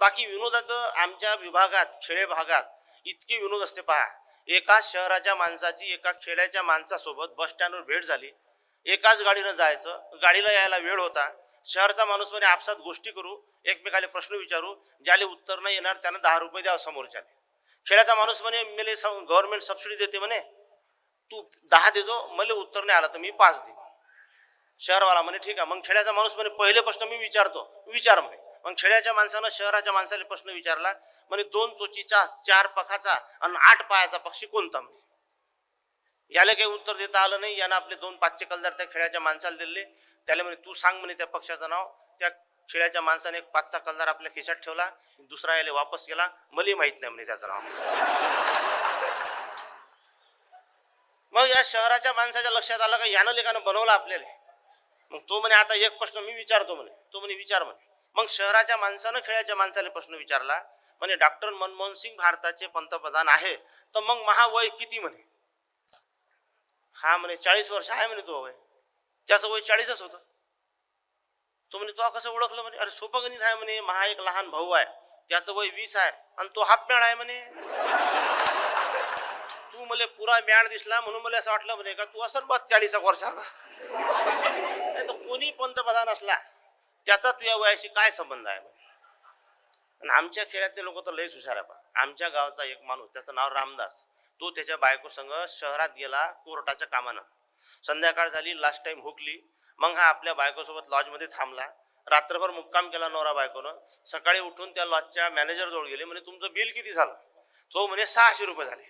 बाकी विनोदाचं आमच्या विभागात खेडे भागात इतके विनोद असते पहा. एकाच शहराच्या माणसाची एका खेड्याच्या माणसासोबत बस स्टँडवर भेट झाली. एकाच गाडीनं जायचं गाडीला यायला वेळ होता. शहरचा माणूस म्हणे आपसात गोष्टी करू एकमेकाला प्रश्न विचारू ज्याला उत्तर नाही येणार त्यांना दहा रुपये द्यावं समोरच्याने खेड्याचा माणूस म्हणे मेले गव्हर्नमेंट सबसिडी देते म्हणे तू दहा देजो मला उत्तर नाही आलं तर मी पाच देईन शहरवाला म्हणे ठीक आहे. मग खेड्याचा माणूस म्हणे पहिले प्रश्न मी विचारतो. विचार म्हणे. मग खेड्याच्या माणसानं शहराच्या माणसाला प्रश्न विचारला म्हणे दोन चोचीचा चार पखाचा आणि आठ पायाचा पक्षी कोणता म्हणे? याला काही उत्तर देता आलं नाही. यानं आपले दोन पाचशे कलदार त्या खेड्याच्या माणसाला दिले. त्याला म्हणे तू सांग म्हणे त्या पक्षाचं नाव. त्या खेड्याच्या माणसाने एक पाचचा कलदार आपल्या खिशात ठेवला. दुसरा याला वापस केला. मलाही माहीत नाही म्हणे त्याचं नाव. मग या शहराच्या माणसाच्या लक्षात आलं का यानं लेखानं बनवलं आपल्याला? मग तो म्हणे आता एक प्रश्न मी विचारतो म्हणे. तो म्हणे विचार म्हणे. मग शहराच्या माणसानं खेड्याच्या माणसाला प्रश्न विचारला म्हणे डॉक्टर मनमोहन सिंग भारताचे पंतप्रधान आहे तर मग महावय किती म्हणे? हा म्हणे चाळीस वर्ष आहे म्हणे तो वय. त्याचं वय चाळीसच होतं. तो म्हणे तो कसं ओळखलं म्हणे? अरे सोपं गणित आहे म्हणे महा एक लहान भाऊ आहे त्याचं वय वीस आहे आणि तो हाफ मॅड आहे म्हणे. तू मला पुरा मॅड दिसला म्हणून मला असं वाटलं म्हणे का तू असं बघ चाळीस वर्षाचा. नाही तर कोणी पंतप्रधान असला त्याचा तुझ्या वयाशी काय संबंध आहे? आणि आमच्या खेड्यातले लोक तर लयच हुशार आहे पा आमच्या गावचा एक माणूस त्याचं नाव रामदास. तो त्याच्या बायकोसंग शहरात गेला कोर्टाच्या कामानं. संध्याकाळ झाली लास्ट टाइम हुकली. मग हा आपल्या बायकोसोबत लॉजमध्ये थांबला. रात्रभर मुक्काम केला नवरा बायकोनं. सकाळी उठून त्या लॉजच्या मॅनेजरजवळ गेले. म्हणे तुमचं बिल किती झालं? तो म्हणे सहाशे रुपये झाले.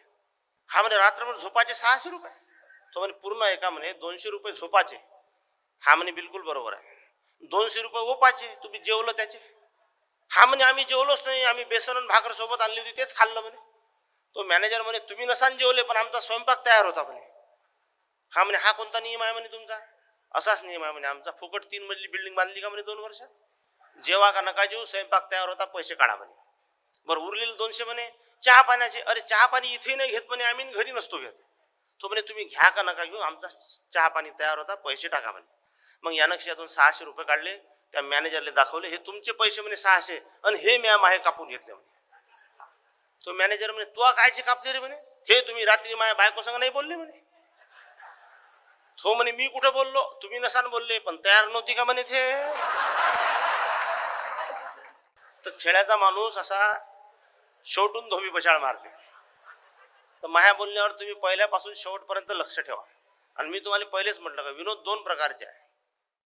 हा म्हणे रात्रभर झोपाचे सहाशे रुपये? तो म्हणे पूर्ण एका म्हणे दोनशे रुपये झोपाचे. हा म्हणे बिलकुल बरोबर आहे. दोनशे रुपये ओपाचे तुम्ही जेवलं त्याचे. हा म्हणे आम्ही जेवलोच नाही आम्ही बेसन आणि भाकर सोबत आणली होती तेच खाल्लं म्हणे. तो मॅनेजर म्हणे तुम्ही नसान जेवले पण आमचा स्वयंपाक तयार होता म्हणे. हा म्हणे हा कोणता नियम आहे म्हणे तुमचा? असाच नियम आहे म्हणे आमचा फुकट तीन मजली बिल्डिंग बांधली का म्हणे दोन वर्षात? जेवा का नका जेऊ स्वयंपाक तयार होता पैसे काढा म्हणे. बरं उरलेले दोनशे म्हणे चहा पाण्याचे अरे चहा पाणी इथे नाही घेत म्हणे आम्ही घरी नसतो घेत. तो म्हणे तुम्ही घ्या का नका घेऊ आमचा चहा पाणी तयार होता पैसे टाका म्हणे. मग यानं खिशातून सहाशे रुपये काढले त्या मॅनेजरला दाखवले हे तुमचे पैसे म्हणे सहाशे आणि हे मॅम आहे कापून घेतले म्हणे. तो मॅनेजर म्हणे तू कायचे कापले रे म्हणे? ते तुम्ही रात्री माझ्या बायको संग नाही बोलले म्हणे? तो म्हणे मी कुठं बोललो? तुम्ही नसान बोलले पण तयार नव्हती का म्हणे ते? तर खेड्याचा माणूस असा शेवटून धोबी पछाड मारते. तर माझ्या बोलण्यावर तुम्ही पहिल्यापासून शेवटपर्यंत लक्ष ठेवा. आणि मी तुम्हाला पहिलेच म्हटलं का विनोद दोन प्रकारचे आहे.